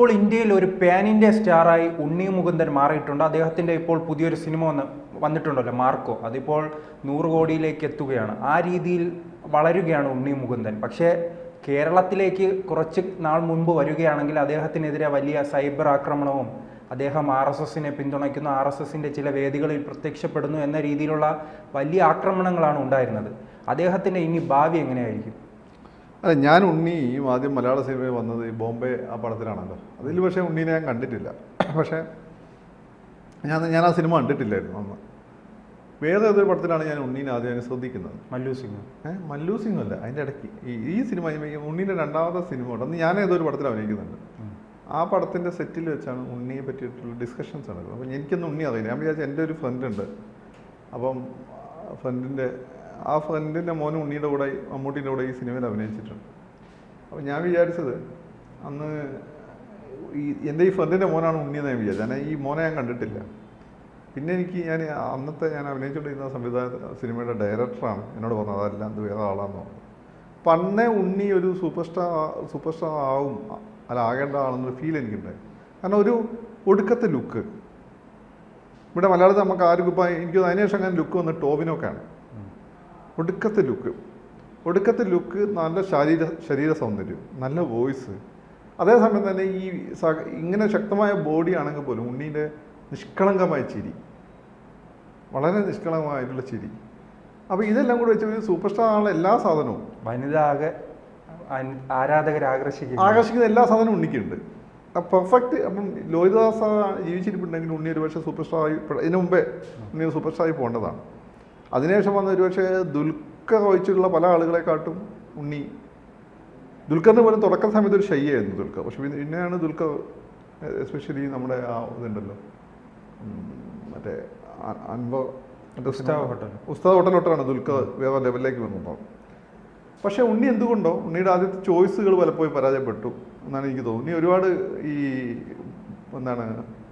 ഇപ്പോൾ ഇന്ത്യയിൽ ഒരു പാൻ ഇന്ത്യ സ്റ്റാറായി ഉണ്ണി മുകുന്ദൻ മാറിയിട്ടുണ്ട്. അദ്ദേഹത്തിന്റെ ഇപ്പോൾ പുതിയൊരു സിനിമ വന്ന് വന്നിട്ടുണ്ടല്ലോ മാർക്കോ. അതിപ്പോൾ നൂറ് കോടിയിലേക്ക് എത്തുകയാണ്. ആ രീതിയിൽ വളരുകയാണ് ഉണ്ണി മുകുന്ദൻ. പക്ഷേ കേരളത്തിലേക്ക് കുറച്ച് നാൾ മുൻപ് വരികയാണെങ്കിൽ അദ്ദേഹത്തിനെതിരെ വലിയ സൈബർ ആക്രമണവും അദ്ദേഹം ആർ എസ് എസിനെ പിന്തുണയ്ക്കുന്ന ആർ എസ് എസിന്റെ ചില വേദികളിൽ പ്രത്യക്ഷപ്പെടുന്നു എന്ന രീതിയിലുള്ള വലിയ ആക്രമണങ്ങളാണ് ഉണ്ടായിരുന്നത്. അദ്ദേഹത്തിന്റെ ഇനി ഭാവി എങ്ങനെയായിരിക്കും? അല്ല ഞാൻ ഉണ്ണി ആദ്യം മലയാള സിനിമയിൽ വന്നത് ഈ ബോംബെ ആ പടത്തിലാണല്ലോ. അതിൽ പക്ഷേ ഉണ്ണീനെ ഞാൻ കണ്ടിട്ടില്ല. പക്ഷേ ഞാൻ ഞാൻ ആ സിനിമ കണ്ടിട്ടില്ലായിരുന്നു അന്ന്. വേറെ ഏതൊരു പടത്തിലാണ് ഞാൻ ഉണ്ണീനെ ആദ്യം ഞാൻ ശ്രദ്ധിക്കുന്നത്? മല്ലു സിംഗ്. ഏഹ് മല്ലു സിംഗ് അല്ല അതിന്റെ ഇടയ്ക്ക്. ഈ ഈ സിനിമ ഉണ്ണീന്റെ രണ്ടാമത്തെ സിനിമ ഉണ്ട് അന്ന് ഞാൻ ഏതൊരു പടത്തിൽ അഭിനയിക്കുന്നുണ്ട് ആ പടത്തിന്റെ സെറ്റിൽ വെച്ചാണ് ഉണ്ണിയെ പറ്റിയിട്ടുള്ള ഡിസ്കഷൻസ് നടക്കുന്നത്. അപ്പം എനിക്കൊന്നും ഉണ്ണി അറിയില്ല. ഞാൻ വിചാരിച്ചു എന്റെ ഒരു ഫ്രണ്ട് ഉണ്ട്. അപ്പം ഫ്രണ്ടിന്റെ ആ ഫ്രണ്ടിന്റെ മോൻ ഉണ്ണിയുടെ കൂടെ മമ്മൂട്ടിന്റെ കൂടെ ഈ സിനിമയിൽ അഭിനയിച്ചിട്ടുണ്ട്. അപ്പം ഞാൻ വിചാരിച്ചത് അന്ന് ഈ എന്റെ ഈ ഫ്രണ്ടിന്റെ മോനാണ് ഉണ്ണി എന്ന് ഞാൻ വിചാരിച്ചത്. ഞാൻ ഈ മോനെ ഞാൻ കണ്ടിട്ടില്ല. പിന്നെ എനിക്ക് ഞാൻ അന്നത്തെ ഞാൻ അഭിനയിച്ചുകൊണ്ടിരുന്ന സംവിധാന സിനിമയുടെ ഡയറക്ടറാണ്. എന്നോട് പറഞ്ഞത് അതല്ല അത് വേറെ ആളാന്ന് പറഞ്ഞു. പണ്ടേ ഉണ്ണി ഒരു സൂപ്പർ സ്റ്റാർ സൂപ്പർ സ്റ്റാർ ആവും അല്ല ആകേണ്ട ആളെന്നൊരു ഫീൽ എനിക്കുണ്ടായി. കാരണം ഒരു ഒടുക്കത്തെ ലുക്ക്. ഇവിടെ മലയാളത്തിൽ നമുക്ക് ആരും ഇപ്പം എനിക്ക് അതിനുശേഷം അങ്ങനെ ലുക്ക് വന്ന് ടോവിനൊക്കെയാണ്. ഒടുക്കത്തെ ലുക്ക് ഒടുക്കത്തെ ലുക്ക് നല്ല ശരീര ശരീര സൗന്ദര്യം നല്ല വോയിസ് അതേസമയം തന്നെ ഈ ഇങ്ങനെ ശക്തമായ ബോഡി ആണെങ്കിൽ പോലും ഉണ്ണീന്റെ നിഷ്കളങ്കമായ ചിരി. വളരെ നിഷ്കളങ്കമായിട്ടുള്ള ചിരി. അപ്പോൾ ഇതെല്ലാം കൂടെ വെച്ച് ഒരു സൂപ്പർ സ്റ്റാർ ആണുള്ള എല്ലാ സാധനവും വനിതാകെ ആരാധകരെ ആകർഷിക്കുക ആകർഷിക്കുന്ന എല്ലാ സാധനവും ഉണ്ണിക്കുണ്ട്. പെർഫെക്റ്റ് അപ്പം ലോഹിതദാസ ജീവിച്ചിരിപ്പുണ്ടെങ്കിൽ ഉണ്ണി ഒരു പക്ഷേ സൂപ്പർ സ്റ്റാർ ആയി ഇതിനു മുമ്പേ ഉണ്ണി സൂപ്പർ സ്റ്റാർ ആയി പോകേണ്ടതാണ്. അതിനുശേഷം വന്ന ഒരു പക്ഷേ ദുൽഖർ വഹിച്ചിട്ടുള്ള പല ആളുകളെക്കാട്ടും ഉണ്ണി. ദുൽഖറിന് പോലും തുടക്ക സമയത്ത് ഒരു ഷയ്യായിരുന്നു ദുൽഖർ. പക്ഷെ പിന്നെ പിന്നെയാണ് ദുൽഖർ എസ്പെഷ്യലി നമ്മുടെ ആ ഇതുണ്ടല്ലോ മറ്റേ അൻവർ മറ്റേ ഉസ്താദ് ഹോട്ടൽ. ഉസ്താദ് ഹോട്ടലോട്ടാണ് ദുൽഖർ വേറെ ലെവലിലേക്ക് വന്നത് പക്ഷേ ഉണ്ണി എന്തുകൊണ്ടോ ഉണ്ണിയുടെ ആദ്യത്തെ ചോയ്സുകൾ പലപ്പോഴും പരാജയപ്പെട്ടു എന്നാണ് എനിക്ക് തോന്നുന്നത്. ഉണ്ണി ഒരുപാട് ഈ എന്താണ്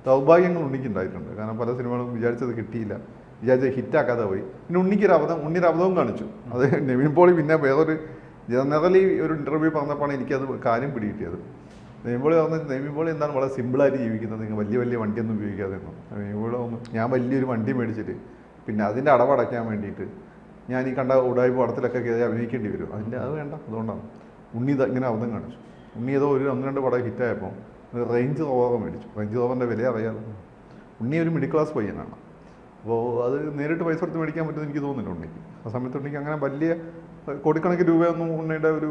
ദൗർഭാഗ്യങ്ങൾ ഉണ്ണിക്ക് ഉണ്ടായിട്ടുണ്ട്. കാരണം പല സിനിമകളും വിചാരിച്ചത് കിട്ടിയില്ല. വിചാരിച്ചത് ഹിറ്റാക്കാതെ പോയി. പിന്നെ ഉണ്ണിക്കൊരു അബദ്ധം ഉണ്ണിയൊരു അബദ്ധവും കാണിച്ചു. അത് നെവിൻ പോളി പിന്നെ വേറൊരു ജനറലി ഒരു ഇന്റർവ്യൂ പറഞ്ഞപ്പോഴാണ് എനിക്കത് കാര്യം പിടികിട്ടിയത്. പോളി പറഞ്ഞ പോളി എന്താണ് വളരെ സിമ്പിളായിട്ട് ജീവിക്കുന്നത്? നിങ്ങൾ വലിയ വലിയ വണ്ടിയൊന്നും ഉപയോഗിക്കാതെ ഒന്നും നെവിൻ പോളി പറഞ്ഞു ഞാൻ വലിയൊരു വണ്ടി മേടിച്ചിട്ട് പിന്നെ അതിന്റെ അടവടയ്ക്കാൻ വേണ്ടിയിട്ട് ഞാൻ ഈ കണ്ട ഉടായ്പ പടത്തിലൊക്കെ കയറി അഭിനയിക്കേണ്ടി വരും. അതിന്റെ അത് വേണ്ട അതുകൊണ്ടാണ്. ഉണ്ണി ഇങ്ങനെ അബദ്ധം കാണിച്ചു. ഉണ്ണി ഏതോ ഒരു ഒന്ന് രണ്ട് പടം ഹിറ്റായപ്പോൾ റേഞ്ച് റോവർ മേടിച്ചു. റേഞ്ച് റോവറിന്റെ വില അറിയാതെ. ഉണ്ണി ഒരു മിഡിൽ ക്ലാസ് പയ്യനാണ്. അപ്പോൾ അത് നേരിട്ട് പൈസ കൊടുത്ത് മേടിക്കാൻ പറ്റുമെന്ന് എനിക്ക് തോന്നുന്നില്ല ഉണ്ണിക്ക്. ആ സമയത്ത് ഉണ്ണിക്ക് അങ്ങനെ വലിയ കോടിക്കണക്കിന് രൂപയൊന്നും ഉണ്ണിയുടെ ഒരു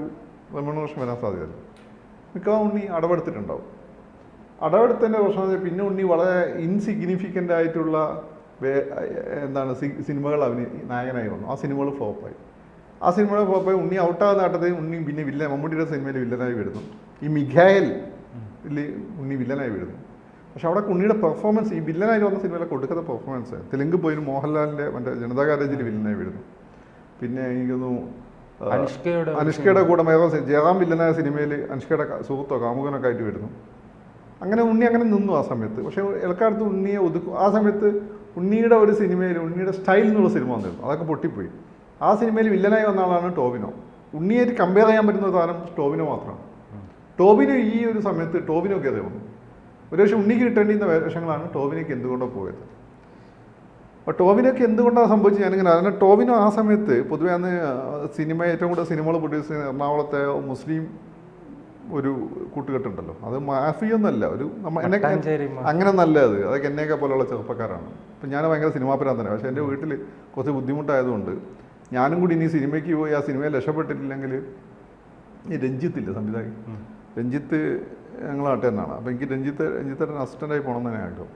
റെമ്യൂണറേഷൻ വരാൻ സാധ്യതയില്ല. മിക്കവാറും ഉണ്ണി അടവെടുത്തിട്ടുണ്ടാവും. അടവെടുത്തതിന്റെ പ്രശ്നം പിന്നെ ഉണ്ണി വളരെ ഇൻസിഗ്നിഫിക്കന്റ് ആയിട്ടുള്ള എന്താണ് സിനിമകൾ അഭിനയ നായകനായി വന്നു. ആ സിനിമകൾ ഫ്ലോപ്പായി. ആ സിനിമകൾ ഫ്ലോപ്പായി. ഉണ്ണി ഔട്ടാകുന്ന ആട്ടത്തിൽ ഉണ്ണി പിന്നെ വില്ലൻ മമ്മൂട്ടിയുടെ സിനിമയിൽ വില്ലനായി വരുന്നു. ഈ മിഖായൽ ഉണ്ണി വില്ലനായി വരുന്നു. പക്ഷെ അവിടെ കുണ്ണിയുടെ പെർഫോമൻസ് ഈ വില്ലനായി വന്ന സിനിമയിലെ കൊടുക്കുന്ന പെർഫോമൻസ് തെലുങ്ക് പോയി മോഹൻലാലിന്റെ മറ്റേ ജനതാ ഗാരേജിൽ വില്ലനായി വരുന്നു പിന്നെ എനിക്കൊന്നു അനുഷ്കയുടെ കൂടെ മേഘം ജയറാം വില്ലനായ സിനിമയിൽ അനുഷ്കയുടെ സുഹൃത്തോ കാമുകനൊക്കെ ആയിട്ട് വരുന്നു അങ്ങനെ ഉണ്ണി അങ്ങനെ നിന്നു ആ സമയത്ത്. പക്ഷേ ഇളക്കാലത്ത് ഉണ്ണിയെ ഒതുക്കും ആ സമയത്ത് ഉണ്ണിയുടെ ഒരു സിനിമയിൽ ഉണ്ണിയുടെ സ്റ്റൈൽ എന്നുള്ള സിനിമ വന്നിരുന്നു. അതൊക്കെ പൊട്ടിപ്പോയി. ആ സിനിമയിൽ വില്ലനായി വന്ന ആളാണ് ടോവിനോ. ഉണ്ണിയായിട്ട് കമ്പയർ ചെയ്യാൻ പറ്റുന്ന താരം ടോവിനോ മാത്രമാണ്. ടോബിനോ ഈ ഒരു സമയത്ത് ടോബിനോ കയറി വന്നു. ഒരുപക്ഷെ ഉണ്ണിക്ക് കിട്ടേണ്ടിയിരുന്ന വേഷങ്ങളാണ് ടോവിനേക്ക് എന്തുകൊണ്ടോ പോയത്. അപ്പോൾ ടോവിനൊക്കെ എന്തുകൊണ്ടാണ് സംഭവിച്ചത് ഞാനിങ്ങനെ അതിന് ടോവിനോ ആ സമയത്ത് പൊതുവെ അന്ന് സിനിമ ഏറ്റവും കൂടുതൽ സിനിമകൾ പ്രൊഡ്യൂസ് ചെയ്യുന്ന എറണാകുളത്തെ മുസ്ലിം ഒരു കൂട്ടുകെട്ടുണ്ടല്ലോ. അത് മാഫിയൊന്നല്ല ഒരു നമ്മ എന്നെ അങ്ങനെ നല്ല നല്ലത് അതൊക്കെ എന്നെയൊക്കെ പോലെയുള്ള ചെറുപ്പക്കാരാണ്. അപ്പം ഞാൻ ഭയങ്കര സിനിമാ തന്നെ. പക്ഷേ എന്റെ വീട്ടിൽ കുറച്ച് ബുദ്ധിമുട്ടായതുകൊണ്ട് ഞാനും കൂടി ഇനി സിനിമയ്ക്ക് പോയി ആ സിനിമയിൽ രക്ഷപ്പെട്ടിട്ടില്ലെങ്കിൽ ഈ രഞ്ജിത്തില്ല സംവിധായകൻ? രഞ്ജിത്ത് ഞങ്ങൾ നാട്ടുകാരനാണ് അപ്പോൾ എനിക്ക് രഞ്ജിത്ത് രഞ്ജിത്തേട്ടൻ അസിസ്റ്റന്റായി പോകണം തന്നെ ആഗ്രഹം.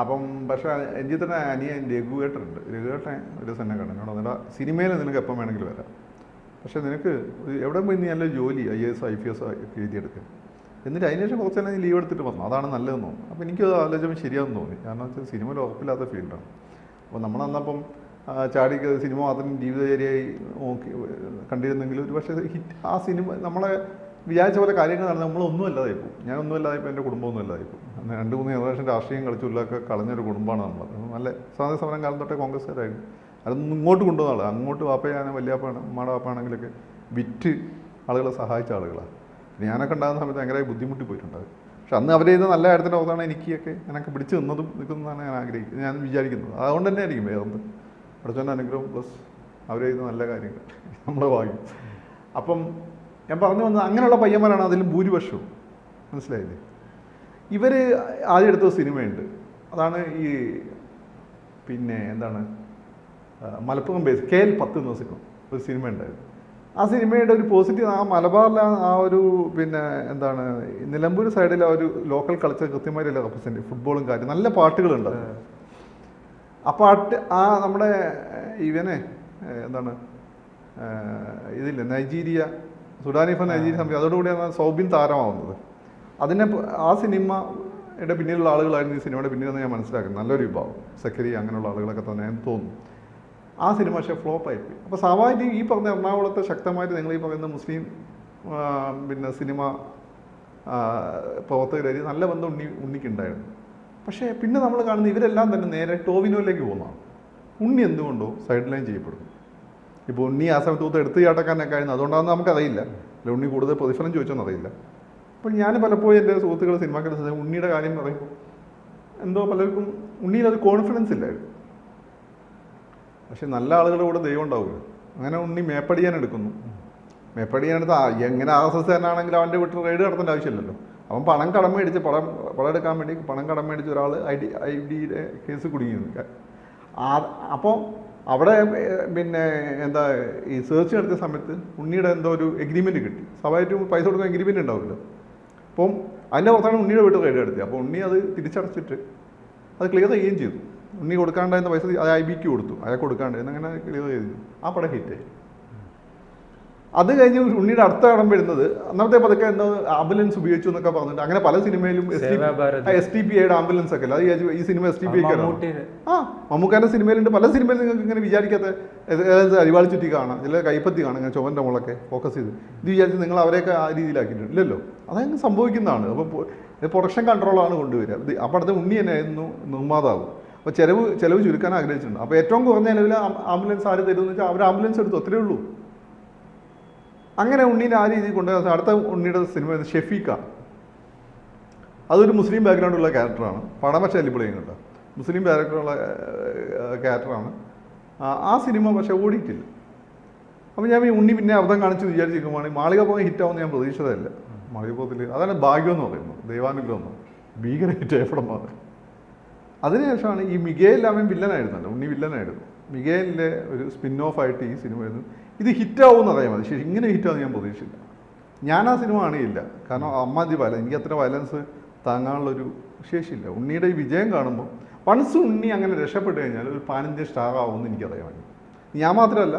അപ്പം പക്ഷേ രഞ്ജിത്തേട്ടൻ അനിയൻ രഘുവേട്ടനുണ്ട്. രഘുവേട്ടൻ ഒരു സന്നെ കണ്ടു. എന്നോട് എന്നിട്ട് സിനിമയിൽ നിനക്ക് എപ്പം വേണമെങ്കിലും വരാം. പക്ഷേ നിനക്ക് എവിടെ പോയി നീ നല്ല ജോലി I S I P S ഒക്കെ എഴുതിയെടുക്കുക എന്നിട്ട് അതിന് ശേഷം കുറച്ച് നേരം ലീവ് എടുത്തിട്ട് വന്നു? അതാണ് നല്ലതെന്ന് തോന്നുന്നു. അപ്പോൾ എനിക്ക് അത് ആലോചിച്ചപ്പോൾ ശരിയാണെന്ന് തോന്നി. കാരണം വെച്ചാൽ സിനിമയിൽ ഉറപ്പില്ലാത്ത ഫീൽഡാണ്. അപ്പോൾ നമ്മളന്നപ്പം ചാടിക്ക് ചാടി സിനിമ മാത്രം ജീവിതചര്യയായി നോക്കി കണ്ടിരുന്നെങ്കിൽ ഒരു പക്ഷേ ഹിറ്റ് ആ സിനിമ നമ്മളെ വിചാരിച്ച പോലെ കാര്യങ്ങൾ നടന്ന നമ്മളൊന്നും അല്ലാതായിപ്പോൾ ഞാൻ ഞാനൊന്നും അല്ലാതായിപ്പോൾ എന്റെ കുടുംബമൊന്നും അല്ലാതായിപ്പോൾ അന്ന് രണ്ട് മൂന്ന് ജനറേഷൻ രാഷ്ട്രീയം കളിച്ചുള്ളൊക്കെ കളഞ്ഞൊരു കുടുംബമാണ് നമ്മൾ. നല്ല സ്വാതന്ത്ര്യ സമരം കാലം തൊട്ടേ കോൺഗ്രസ്സുകാരായിരുന്നു. അതൊന്നും ഇങ്ങോട്ട് കൊണ്ടുവന്ന ആളാണ് അങ്ങോട്ട് വാപ്പയാണ് വല്യാപ്പാണ് ഉമ്മയുടെ വാപ്പാണെങ്കിലൊക്കെ വിറ്റ് ആളുകളെ സഹായിച്ച ആളുകളാണ് ഞാനൊക്കെ ഉണ്ടാകുന്ന സമയത്ത് ഭയങ്കര ബുദ്ധിമുട്ടി പോയിട്ടുണ്ട് പക്ഷെ അന്ന് അവർ ചെയ്ത നല്ല കാര്യത്തിന്റെ ഓർത്താണ് എനിക്കൊക്കെ ഞാനൊക്കെ പിടിച്ചു നിന്നതും നിൽക്കുന്നതാണ് ഞാൻ ആഗ്രഹിക്കുന്നത്. ഞാൻ വിചാരിക്കുന്നത്. അതുകൊണ്ട് തന്നെ ആയിരിക്കും വേറെ പഠിച്ചവന്റെ അനുഗ്രഹം പ്ലസ് അവർ ചെയ്ത നല്ല കാര്യങ്ങൾ. നമ്മുടെ ഭാഗ്യം. അപ്പം ഞാൻ പറഞ്ഞു വന്നത് അങ്ങനെയുള്ള പയ്യന്മാരാണ് അതിൽ ഭൂരിപക്ഷവും. മനസ്സിലായില്ലേ? ഇവർ ആദ്യം എടുത്ത സിനിമയുണ്ട്. അതാണ് ഈ പിന്നെ എന്താണ്? മലപ്പുറം ബേസ് കെ എൽ പത്ത് സിനിമ ഒരു സിനിമ ഉണ്ടായിരുന്നു. ആ സിനിമയുടെ ഒരു പോസിറ്റീവ് ആ മലബാറിലെ ആ ഒരു പിന്നെ എന്താണ് നിലമ്പൂർ സൈഡിലെ ആ ഒരു ലോക്കൽ കൾച്ചർ കൃത്യമായിട്ടല്ല റെപ്രസെന്റ് ഫുട്ബോളും കാര്യം നല്ല പാട്ടുകളുണ്ട്. ആ പാട്ട് ആ നമ്മുടെ ഇവനെ എന്താണ് ഇതില്ലേ നൈജീരിയ സുഡാനിഫ നൈജീരിയ സംഗീതം അതോടുകൂടിയാണ് സൗബിൻ താരമാവുന്നത്. അതിനെ ആ സിനിമയുടെ പിന്നിലുള്ള ആളുകളായിരുന്നു ഈ സിനിമയുടെ പിന്നിലെന്ന് ഞാൻ മനസ്സിലാക്കുന്നത് നല്ലൊരു വിഭാഗം. സെക്രട്ടറി അങ്ങനെയുള്ള ആളുകളൊക്കെ തന്നെ ഞാൻ തോന്നുന്നു. ആ സിനിമ പക്ഷേ ഫ്ലോപ്പ് ആയിപ്പോയി. അപ്പോൾ സ്വാഭാവികം ഈ പറഞ്ഞ എറണാകുളത്തെ ശക്തമായിട്ട് നിങ്ങൾ ഈ പറയുന്ന മുസ്ലിം പിന്നെ സിനിമ പ്രവർത്തകരായി നല്ല ബന്ധം ഉണ്ണി ഉണ്ണിക്കുണ്ടായിരുന്നു. പക്ഷേ പിന്നെ നമ്മൾ കാണുന്ന ഇവരെല്ലാം തന്നെ നേരെ ടോവിനോയിലേക്ക് പോകുന്നതാണ്. ഉണ്ണി എന്തുകൊണ്ടോ സൈഡ് ലൈൻ ചെയ്യപ്പെടുന്നു. ഇപ്പോൾ ഉണ്ണി ആ സമയത്ത് കൂത്ത് എടുത്ത് ചാട്ടക്കാരനൊക്കെ ആയിരുന്നു. അതുകൊണ്ടാണെന്ന് നമുക്കറിയില്ല. അല്ല ഉണ്ണി കൂടുതൽ പ്രതിഫലം ചോദിച്ചോന്ന് അറിയില്ല. അപ്പോൾ ഞാൻ പലപ്പോഴും എന്റെ സുഹൃത്തുക്കൾ സിനിമാക്കാരുടെ ഉണ്ണിയുടെ കാര്യം പറയുമ്പോൾ എന്തോ പലർക്കും ഉണ്ണിയിൽ അത് കോൺഫിഡൻസ് ഇല്ലായിരുന്നു. പക്ഷെ നല്ല ആളുകളുടെ കൂടെ ദൈവം ഉണ്ടാവില്ല അങ്ങനെ ഉണ്ണി മേപ്പടിയാൻ എടുക്കുന്നു. മേപ്പടിയാൻ എടുത്ത് എങ്ങനെ ആർ എസ് എസ് ആണെങ്കിൽ അവന്റെ വീട്ടിൽ റെയ്ഡ് നടത്തേണ്ട ആവശ്യമില്ലല്ലോ. അവൻ പണം കടം മേടിച്ച് പണം പണം എടുക്കാൻ വേണ്ടി പണം കടം മേടിച്ച് ഒരാൾ ഐ ഡി ഐ ഡിയുടെ കേസ് കുടുങ്ങിയിരുന്നു. അപ്പോൾ അവിടെ പിന്നെ എന്താ ഈ സെർച്ച് നടത്തിയ സമയത്ത് ഉണ്ണിയുടെ എന്തോ ഒരു എഗ്രിമെന്റ് കിട്ടി. സ്വാഭാവികമായിട്ടും പൈസ കൊടുക്കാൻ എഗ്രിമെന്റ് ഉണ്ടാവില്ല. അപ്പം അതിന്റെ പുറത്താണ് ഉണ്ണിയുടെ വീട്ടിൽ റെയ്ഡ് എടുത്തത് അപ്പോൾ ഉണ്ണി അത് തിരിച്ചടച്ചിട്ട് അത് ക്ലിയർ ചെയ്യുകയും ചെയ്തു. ഉണ്ണി കൊടുക്കാണ്ടായിരുന്ന പൈസ അത് ഐ ബിക്ക് കൊടുത്തു. അയാൾക്ക് കൊടുക്കാണ്ടായിരുന്നു അങ്ങനെ ക്ലിയർ ചെയ്തു. ആ പടം ഹിറ്റായി അത് കഴിഞ്ഞ് ഉണ്ണിയുടെ അടുത്ത വരുന്നത് അന്നത്തെ പതുക്കെ എന്തോ ആംബുലൻസ് ഉപയോഗിച്ചു എന്നൊക്കെ പറഞ്ഞിട്ട് അങ്ങനെ പല സിനിമയിലും S T S T P ഐയുടെ ആംബുലൻസ് ഒക്കെ അല്ല? അത് കഴിഞ്ഞ് ഈ cinema S T P I ആ മമ്മൂക്കാന്റെ സിനിമയിലുണ്ട്. പല സിനിമയിലും നിങ്ങൾക്ക് ഇങ്ങനെ വിചാരിക്കാത്ത അരിവാളി ചുറ്റി കാണാം. ചില കൈപ്പത്തി കാണാം ഇങ്ങനെ ചുവന്റെ മുളൊക്കെ ഫോക്കസ് ചെയ്ത്. ഇത് വിചാരിച്ച് നിങ്ങൾ അവരെയൊക്കെ ആ രീതിയിലാക്കിയിട്ടുണ്ട്. ഇല്ലല്ലോ. അതങ്ങ് സംഭവിക്കുന്നതാണ്. അപ്പോൾ പ്രൊഡക്ഷൻ കൺട്രോളാണ് കൊണ്ടുവരിക. ഇത് ആ പടത്തെ ഉണ്ണി തന്നെയായിരുന്നു നിർമ്മാതാവ്. അപ്പോൾ ചിലവ് ചിലവ് ചുരുക്കാൻ ആഗ്രഹിച്ചിട്ടുണ്ട്. അപ്പോൾ ഏറ്റവും കുറഞ്ഞ നിലവിൽ ആംബുലൻസ് ആര് തരുമെന്ന് വെച്ചാൽ അവർ ആംബുലൻസ് എടുത്തു. അത്രയേ ഉള്ളൂ. അങ്ങനെ ഉണ്ണീനെ ആ രീതിയിൽ കൊണ്ടുവന്ന അടുത്ത ഉണ്ണിയുടെ സിനിമ ഷെഫീഖാണ് അതൊരു മുസ്ലിം ബാക്ക്ഗ്രൗണ്ടുള്ള ക്യാരക്ടറാണ് പടം പക്ഷേ കേട്ടോ മുസ്ലിം ബാക്ക്ഗ്രൗണ്ടുള്ള ക്യാരക്ടറാണ് ആ സിനിമ പക്ഷേ ഓടിയിട്ടില്ല. അപ്പോൾ ഞാൻ ഈ ഉണ്ണി പിന്നെ അബദ്ധം കാണിച്ച് വിചാരിച്ചിരിക്കുമ്പോൾ മാളിക പോകാൻ ഹിറ്റാവുമെന്ന് ഞാൻ പ്രതീക്ഷിച്ചതല്ല. മാളിക പോകത്തിൽ അതാണ് ഭാഗ്യം എന്ന് പറയുന്നത്. ദൈവാനുഗ്രഹം എന്ന് ഭീകര ഹിറ്റായ പടം മാറി. അതിനുശേഷമാണ് ഈ മിഗേൽ അവൻ വില്ലനായിരുന്നല്ലോ. ഉണ്ണി വില്ലനായിരുന്നു. മികേലിന്റെ ഒരു സ്പിൻ ഓഫ് ആയിട്ട് ഈ സിനിമ ആയിരുന്നു ഇത് ഹിറ്റാവും അറിയാൻ മതി. ശരി ഇങ്ങനെ ഹിറ്റാവുമെന്ന് ഞാൻ പ്രതീക്ഷിച്ചില്ല. ഞാൻ ആ സിനിമ കാണിയില്ല കാരണം അമ്മാതി വയലൻസ് എനിക്ക് അത്ര വയലൻസ് താങ്ങാനുള്ളൊരു ശേഷിയില്ല. ഉണ്ണിയുടെ ഈ വിജയം കാണുമ്പോൾ വൺസ് ഉണ്ണി അങ്ങനെ രക്ഷപ്പെട്ട് കഴിഞ്ഞാൽ ഒരു ഇന്ത്യൻ സ്റ്റാർ ആവുമെന്ന് എനിക്കറിയാം ഞാൻ മാത്രമല്ല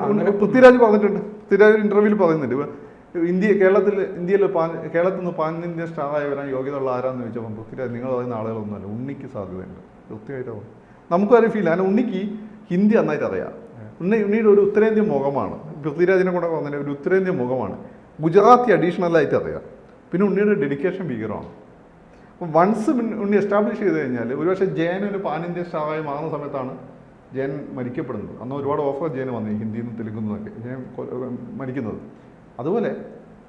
അങ്ങനെ- പൃഥ്വിരാജ് പറഞ്ഞിട്ടുണ്ട്. പൃഥ്വിരാജ് ഒരു ഇന്റർവ്യൂവിൽ പറയുന്നുണ്ട്. ഇന്ത്യ കേരളത്തിൽ ഇന്ത്യയിൽ പാൻ കേരളത്തിൽ നിന്ന് പാൻ സ്റ്റാർ ആയി വരാൻ യോഗ്യതയുള്ള ആരാന്ന് ചോദിച്ചപ്പോൾ പൃഥ്വിരാജ് നിങ്ങൾ പറയുന്ന ആളുകളൊന്നുമല്ല. ഉണ്ണിക്ക് സാധ്യതയുണ്ട്. കൃത്യമായിട്ട് നമുക്കൊരു നമുക്കും അറിയാം ഫീൽ ആണ് ഉണ്ണിക്ക് ഹിന്ദി നന്നായിട്ട് അറിയാം. ഉണ്ണി ഉണ്ണിയുടെ ഒരു ഉത്തരേന്ത്യൻ മുഖമാണ്. പൃഥ്വിരാജിനെ കൂടെ പറഞ്ഞ ഒരു ഉത്തരേന്ത്യൻ മുഖമാണ്. ഗുജറാത്തി അഡീഷണൽ ആയിട്ട് അറിയാം. പിന്നെ ഉണ്ണിയുടെ ഡെഡിക്കേഷൻ ഭീകരമാണ്. അപ്പം വൺസ് ഉണ്ണി എസ്റ്റാബ്ലിഷ് ചെയ്ത് കഴിഞ്ഞാൽ ഒരുപക്ഷെ ജയൻ ഒരു പാൻ ഇന്ത്യൻ സ്റ്റാറായി മാറുന്ന സമയത്താണ് ജയൻ മരിക്കപ്പെടുന്നത്. അന്ന് ഒരുപാട് ഓഫർ ജയൻ വന്നു ഹിന്ദിയിൽ നിന്ന് തെലുങ്കിൽ നിന്നൊക്കെ ജയൻ മരിക്കുന്നത്. അതുപോലെ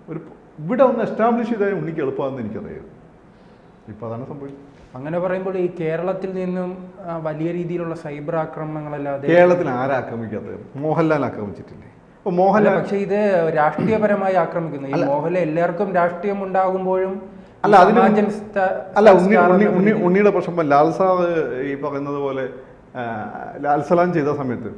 ഒരു ഇവിടെ ഒന്ന് എസ്റ്റാബ്ലിഷ് ചെയ്താൽ ഉണ്ണിക്ക് എളുപ്പമാണെന്ന് എനിക്കറിയാം. ഇപ്പോൾ അതാണ് സംഭവിച്ചത്. അങ്ങനെ പറയുമ്പോൾ ഈ കേരളത്തിൽ നിന്നും വലിയ രീതിയിലുള്ള സൈബർ ആക്രമണങ്ങളല്ലാതെ കേരളത്തിൽ ആരാ ആക്രമിക്കാത്തത്? മോഹൻലാൽ ആക്രമിച്ചിട്ടില്ലേ? അപ്പോൾ മോഹൻലാൽ പക്ഷെ ഇത് രാഷ്ട്രീയപരമായി ആക്രമിക്കുന്നു. ഈ മോഹൻലാൽ എല്ലാവർക്കും രാഷ്ട്രീയം ഉണ്ടാകുമ്പോഴും അല്ല, അതിന് അല്ല ഉണ്ണി ഉണ്ണി ഉണ്ണി ഉണ്ണിയുടെ പ്രശ്നം ലാൽ സാറ് ഈ പറയുന്നത് പോലെ ലാൽസലാൻ ലാൽ സലാം ചെയ്ത സമയത്ത്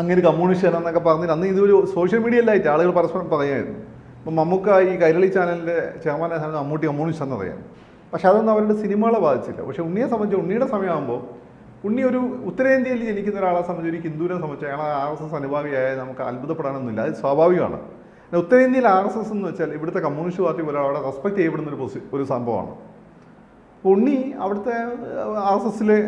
അങ്ങനെ കമ്മ്യൂണിസ്റ്റ് എന്നൊക്കെ പറഞ്ഞിട്ട് അന്ന് ഇതൊരു സോഷ്യൽ മീഡിയ അല്ലായിട്ട് ആളുകൾ പരസ്പരം പറയായിരുന്നു. അപ്പം മമ്മൂക്ക ഈ കൈരളി ചാനലിന്റെ ചെയർമാനായ സമയത്ത് മമ്മൂട്ടി കമ്മ്യൂണിസ്റ്റ് എന്ന് പറയാം. പക്ഷെ അതൊന്നും അവരുടെ സിനിമകളെ ബാധിച്ചില്ല. പക്ഷെ ഉണ്ണിയെ സംബന്ധിച്ച് ഉണ്ണിയുടെ സമയമാകുമ്പോൾ ഉണ്ണി ഒരു ഉത്തരേന്ത്യയിൽ ജനിക്കുന്ന ഒരാളെ സംബന്ധിച്ച് ഒരു ഹിന്ദുവിനെ സംബന്ധിച്ച് അയാൾ ആർ എസ് എസ് അനുഭാവിയായ നമുക്ക് അത്ഭുതപ്പെടാനൊന്നുമില്ല. അത് സ്വാഭാവികമാണ്. ഉത്തരേന്ത്യയിൽ ആർ എസ് എസ് എന്ന് വെച്ചാൽ ഇവിടുത്തെ കമ്മ്യൂണിസ്റ്റ് പാർട്ടി പോലെ അവിടെ റെസ്പെക്ട് ചെയ്യപ്പെടുന്ന ഒരു പൊസി ഒരു സംഭവമാണ്. ഉണ്ണി അവിടുത്തെ ആർ എസ് എസിലെ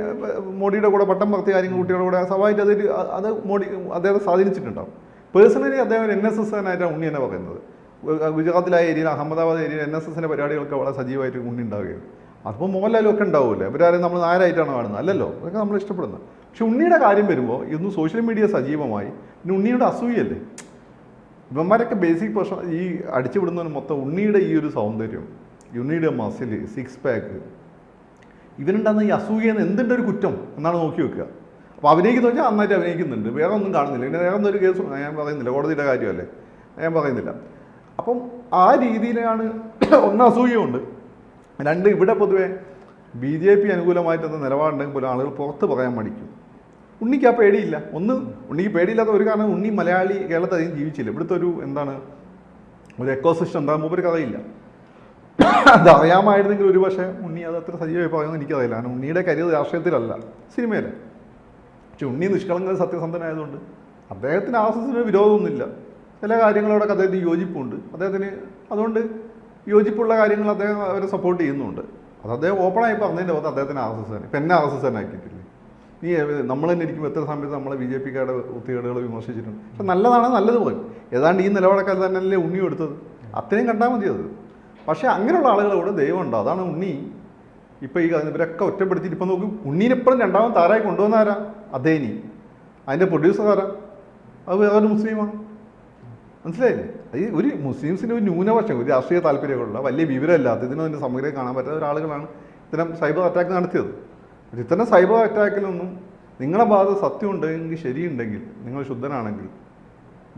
മോഡിയുടെ കൂടെ പട്ടം പറത്തിയ കാര്യങ്ങൾ കുട്ടികളുടെ കൂടെ സ്വാഭാവികമായിട്ട് അതിൽ അത് മോഡി അദ്ദേഹത്തെ സ്വാധീനിച്ചിട്ടുണ്ടാവും. പേഴ്സണലി അദ്ദേഹം എൻ എസ് എസ് ആയിട്ടാണ് ഉണ്ണി എന്നെ പറയുന്നത്. ഗുജറാത്തിലെ ആ ഏരിയയിൽ അഹമ്മദാബാദ് ഏരിയയിൽ എൻ എസ് എസിന്റെ പരിപാടികളൊക്കെ വളരെ സജീവമായിട്ട് ഉണ്ണി ഉണ്ടാവുകയാണ് അതിപ്പോൾ മോഹൻലാലും ഒക്കെ ഉണ്ടാവില്ലേ ഇവരാരും നമ്മൾ നാരായിട്ടാണ് കാണുന്നത്. അല്ലല്ലോ? അതൊക്കെ നമ്മൾ ഇഷ്ടപ്പെടുന്നത്. പക്ഷെ ഉണ്ണിയുടെ കാര്യം വരുമ്പോൾ ഇന്ന് സോഷ്യൽ മീഡിയ സജീവമായി പിന്നെ ഉണ്ണിയുടെ അസൂയല്ലേ ഇവന്മാരൊക്കെ ബേസിക് പ്രശ്നം ഈ അടിച്ചുവിടുന്നതിന് മൊത്തം ഉണ്ണിയുടെ ഈ ഒരു സൗന്ദര്യം ഉണ്ണിയുടെ മസിൽ സിക്സ് പാക്ക് ഇവനുണ്ടാകുന്ന ഈ അസൂയെന്ന് എന്തിന്റെ ഒരു കുറ്റം എന്നാണ് നോക്കി വെക്കുക. അപ്പോൾ അഭിനയിക്കുന്ന വെച്ചാൽ നന്നായിട്ട് അഭിനയിക്കുന്നുണ്ട്. വേറെ ഒന്നും കാണുന്നില്ല. പിന്നെ വേറെ ഒരു കേസ് ഞാൻ പറയുന്നില്ല. കോടതിയുടെ കാര്യമല്ലേ? ഞാൻ പറയുന്നില്ല. അപ്പം ആ രീതിയിലാണ് ഒന്ന് അസൂയുണ്ട് രണ്ട് ഇവിടെ പൊതുവെ ബി ജെ പി അനുകൂലമായിട്ടൊന്ന് നിലപാടുണ്ടെങ്കിൽ പോലും ആളുകൾ പുറത്ത് പറയാൻ മടിക്കും. ഉണ്ണിക്ക് ആ പേടിയില്ല. ഒന്ന് ഉണ്ണിക്ക് പേടിയില്ലാത്ത ഒരു കാരണം ഉണ്ണി മലയാളി കേരളത്തിൽ അധികം ജീവിച്ചില്ല. ഇവിടുത്തെ ഒരു എന്താണ് ഒരു എക്കോസിസ്റ്റം എന്താ മൂപ്പര് കഥയില്ല. അത് അറിയാമായിരുന്നെങ്കിൽ ഒരു പക്ഷേ ഉണ്ണി അത് അത്ര സജീവമായി പറയുമെന്ന് എനിക്കറിയില്ല. കാരണം ഉണ്ണിയുടെ കരിയർ രാഷ്ട്രീയത്തിലല്ല സിനിമയിലെ. പക്ഷെ ഉണ്ണി നിഷ്കളങ്ക സത്യസന്ധനായതുകൊണ്ട് അദ്ദേഹത്തിന് ആസസിന് വിരോധമൊന്നുമില്ല. ചില കാര്യങ്ങളോടൊക്കെ അദ്ദേഹത്തിന് യോജിപ്പുണ്ട്. അദ്ദേഹത്തിന് അതുകൊണ്ട് യോജിപ്പുള്ള കാര്യങ്ങൾ അദ്ദേഹം അവരെ സപ്പോർട്ട് ചെയ്യുന്നുണ്ട്. അത് അദ്ദേഹം ഓപ്പണായി പറഞ്ഞതിന്റെ പുറത്ത് അദ്ദേഹത്തിന് ആർ എസ് എസ് ഇപ്പം എന്നെ ആർ എസ് എസ് തന്നെ ആക്കിയിട്ടില്ലേ? നീ നമ്മൾ തന്നെ ഇരിക്കും എത്ര സമയത്ത് നമ്മളെ ബി ജെ പിക്കാരുടെ ഒത്തുകേടുകൾ വിമർശിച്ചിട്ടുണ്ട്? പക്ഷെ നല്ലതാണ് നല്ലത് പോലും ഏതാണ്ട് ഈ നിലപാടൊക്കെ തന്നെയല്ലേ ഉണ്ണി എടുത്തത്? അത്രയും കണ്ടാൽ മതി അത്. പക്ഷേ അങ്ങനെയുള്ള ആളുകളോട് ദൈവമുണ്ട് അതാണ് ഉണ്ണി. ഇപ്പോൾ ഈ ഇവരൊക്കെ ഒറ്റപ്പെടുത്തിയിട്ട് ഇപ്പം നോക്കി ഉണ്ണീനെപ്പോഴും രണ്ടാമത് താരായി കൊണ്ടുവന്ന ആരാ? അതേനി അതിന്റെ പ്രൊഡ്യൂസർ ആരാ? അത് വേറൊരു മുസ്ലിമാണ്. മനസ്സിലായില്ലേ? ഈ ഒരു മുസ്ലിംസിന്റെ ഒരു ന്യൂനപക്ഷം ഒരു രാഷ്ട്രീയ താല്പര്യങ്ങളുള്ള വലിയ വിവരമില്ലാത്ത അതിന്റെ സമഗ്രം കാണാൻ പറ്റാത്ത ഒരാളുകളാണ് ഇത്തരം സൈബർ അറ്റാക്ക് നടത്തിയത്. പക്ഷേ ഇത്തരം സൈബർ അറ്റാക്കിലൊന്നും നിങ്ങളുടെ ഭാഗത്ത് സത്യം ഉണ്ടെങ്കിൽ ശരിയുണ്ടെങ്കിൽ നിങ്ങൾ ശുദ്ധനാണെങ്കിൽ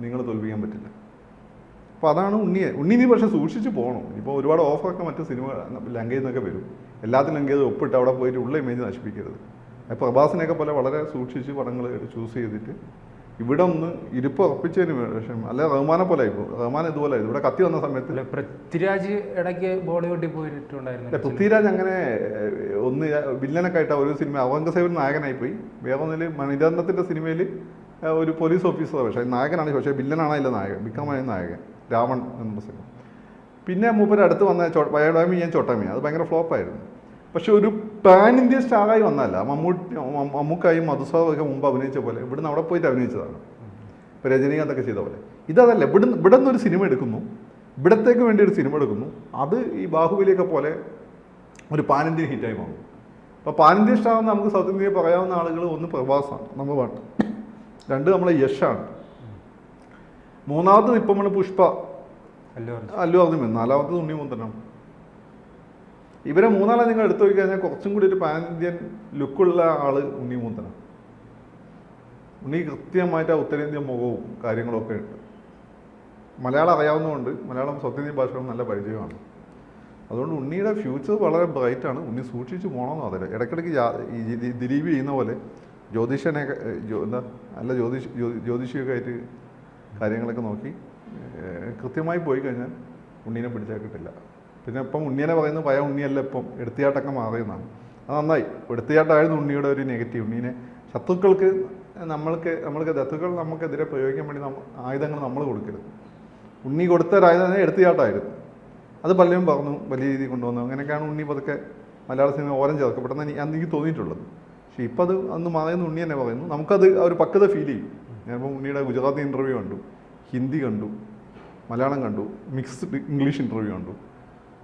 നിങ്ങൾ തോൽപ്പിക്കാൻ പറ്റില്ല. അപ്പോൾ അതാണ് ഉണ്ണിയെ. ഉണ്ണി നീ പക്ഷേ സൂക്ഷിച്ച് പോകണം. ഇപ്പോൾ ഒരുപാട് ഓഫറൊക്കെ മറ്റ് സിനിമ ലങ്കയിൽ നിന്നൊക്കെ വരും. എല്ലാത്തിനും ലങ്കയിൽ ഒപ്പിട്ട് അവിടെ പോയിട്ട് ഉള്ള ഇമേജ് നശിപ്പിക്കരുത്. പ്രഭാസിനെയൊക്കെ പോലെ വളരെ സൂക്ഷിച്ച് പടങ്ങൾ ചൂസ് ചെയ്തിട്ട് ഇവിടെ ഒന്ന് ഇരിപ്പ് ഉറപ്പിച്ചതിന് ശേഷം അല്ല റഹ്മാനെ പോലെ ആയിപ്പോ? റഹ്മാൻ ഇതുപോലെ ആയിരുന്നു. ഇവിടെ കത്തി വന്ന സമയത്ത് പൃഥ്വിരാജ് ഇടയ്ക്ക് ബോളിവുഡിൽ പോയിട്ടുണ്ടായിരുന്നു പൃഥ്വിരാജ് അങ്ങനെ ഒന്ന് വില്ലനൊക്കെ ആയിട്ട് ഒരു സിനിമ ഔറംഗസേബിൽ നായകനായി പോയി. വേറെ ഒന്നിൽ മണിതന്ത്രത്തിന്റെ സിനിമയിൽ ഒരു പോലീസ് ഓഫീസർ പക്ഷേ നായകനാണ്. പക്ഷേ വില്ലനാണ് അതിലെ നായകൻ. വിക്രമായ നായകൻ. രാവൺ എന്ന സിനിമ. പിന്നെ മൂപ്പര് അടുത്ത് വന്ന ചോ വയഡാമി ഞാൻ ചോട്ടാമി. അത് ഭയങ്കര ഫ്ലോപ്പായിരുന്നു പക്ഷെ ഒരു പാൻ ഇന്ത്യ സ്റ്റാറായി വന്നല്ല മമ്മൂട്ടി മമ്മൂക്കായും മധുസാദൊക്കെ മുമ്പ് അഭിനയിച്ച പോലെ ഇവിടുന്ന് അവിടെ പോയിട്ട് അഭിനയിച്ചതാണ്. ഇപ്പോൾ രജനീകാന്തൊക്കെ ചെയ്ത പോലെ. ഇതല്ല ഇവിടെ ഇവിടെ നിന്ന് ഒരു സിനിമ എടുക്കുന്നു. ഇവിടത്തേക്ക് വേണ്ടി ഒരു സിനിമ എടുക്കുന്നു. അത് ഈ ബാഹുബലിയൊക്കെ പോലെ ഒരു പാൻ ഇന്ത്യൻ ഹിറ്റായി മാറും. അപ്പോൾ പാൻ ഇന്ത്യൻ സ്റ്റാറെന്ന് നമുക്ക് സൗത്ത് ഇന്ത്യയിൽ പറയാവുന്ന ആളുകൾ ഒന്ന് പ്രഭാസാണ് നമ്മൾ പാട്ട് രണ്ട് നമ്മളെ യശാണ് മൂന്നാമത്തത് ഇപ്പം നമ്മൾ പുഷ്പ അല്ലു അർജുൻ. നാലാമത്തത് ഉണ്ണി മുന്തനാണ് ഇവരെ മൂന്നാളെ നിങ്ങൾ എടുത്തു നോക്കി കഴിഞ്ഞാൽ കുറച്ചും കൂടി ഒരു പാൻ ഇന്ത്യൻ ലുക്കുള്ള ആൾ ഉണ്ണി മൂന്നന ഉണ്ണി കൃത്യമായിട്ട് ആ ഉത്തരേന്ത്യൻ മുഖവും കാര്യങ്ങളൊക്കെ ഉണ്ട്. മലയാളം അറിയാവുന്നതുകൊണ്ട് മലയാളം സൗത്ത് ഇന്ത്യൻ ഭാഷകളും നല്ല പരിചയമാണ്. അതുകൊണ്ട് ഉണ്ണിയുടെ ഫ്യൂച്ചർ വളരെ ബ്രൈറ്റ് ആണ്. ഉണ്ണി സൂക്ഷിച്ചു പോകണമെന്ന് അതല്ല ഇടയ്ക്കിടയ്ക്ക് ഈ ദിലീപ് ചെയ്യുന്ന പോലെ ജ്യോതിഷനെ എന്താ? നല്ല ജ്യോതിഷ് ജ്യോതിഷിയൊക്കെ ആയിട്ട് കാര്യങ്ങളൊക്കെ നോക്കി കൃത്യമായി പോയി കഴിഞ്ഞാൽ ഉണ്ണീനെ പിടിച്ചാൽ പിന്നെ ഇപ്പം ഉണ്ണിയനെ പറയുന്നത് പഴയ ഉണ്ണിയല്ല ഇപ്പം എടുത്തിയാട്ടൊക്കെ മാറിയെന്നാണ്. അത് നന്നായി. എടുത്തിയാട്ടായിരുന്നു ഉണ്ണിയുടെ ഒരു നെഗറ്റീവ് ഉണ്ണീനെ ശത്രുക്കൾക്ക് നമ്മൾക്ക് നമ്മൾക്ക് ശത്രുക്കൾ നമുക്കെതിരെ പ്രയോഗിക്കാൻ വേണ്ടി നമ്മൾ ആയുധങ്ങൾ നമ്മൾ കൊടുക്കരുത്. ഉണ്ണി കൊടുത്ത ഒരു ആയുധം എടുത്തിയാട്ടായിരുന്നു അത് പലരും പറഞ്ഞു വലിയ രീതിയിൽ കൊണ്ടുവന്നു. അങ്ങനെയൊക്കെയാണ് ഉണ്ണി പതുക്കെ മലയാള സിനിമ ഓരം ചേർക്കപ്പെട്ടെന്ന് എനിക്ക് തോന്നിയിട്ടുള്ളത്. പക്ഷേ ഇപ്പം അത് അന്ന് മാറിയെന്ന് ഉണ്ണി തന്നെ പറയുന്നു. നമുക്കത് ഒരു പക്വത ഫീൽ ചെയ്യും. ഞാനിപ്പോൾ ഉണ്ണിയുടെ ഗുജറാത്തി ഇന്റർവ്യൂ കണ്ടു ഹിന്ദി കണ്ടു മലയാളം കണ്ടു മിക്സ്ഡ് ഇംഗ്ലീഷ് ഇന്റർവ്യൂ കണ്ടു.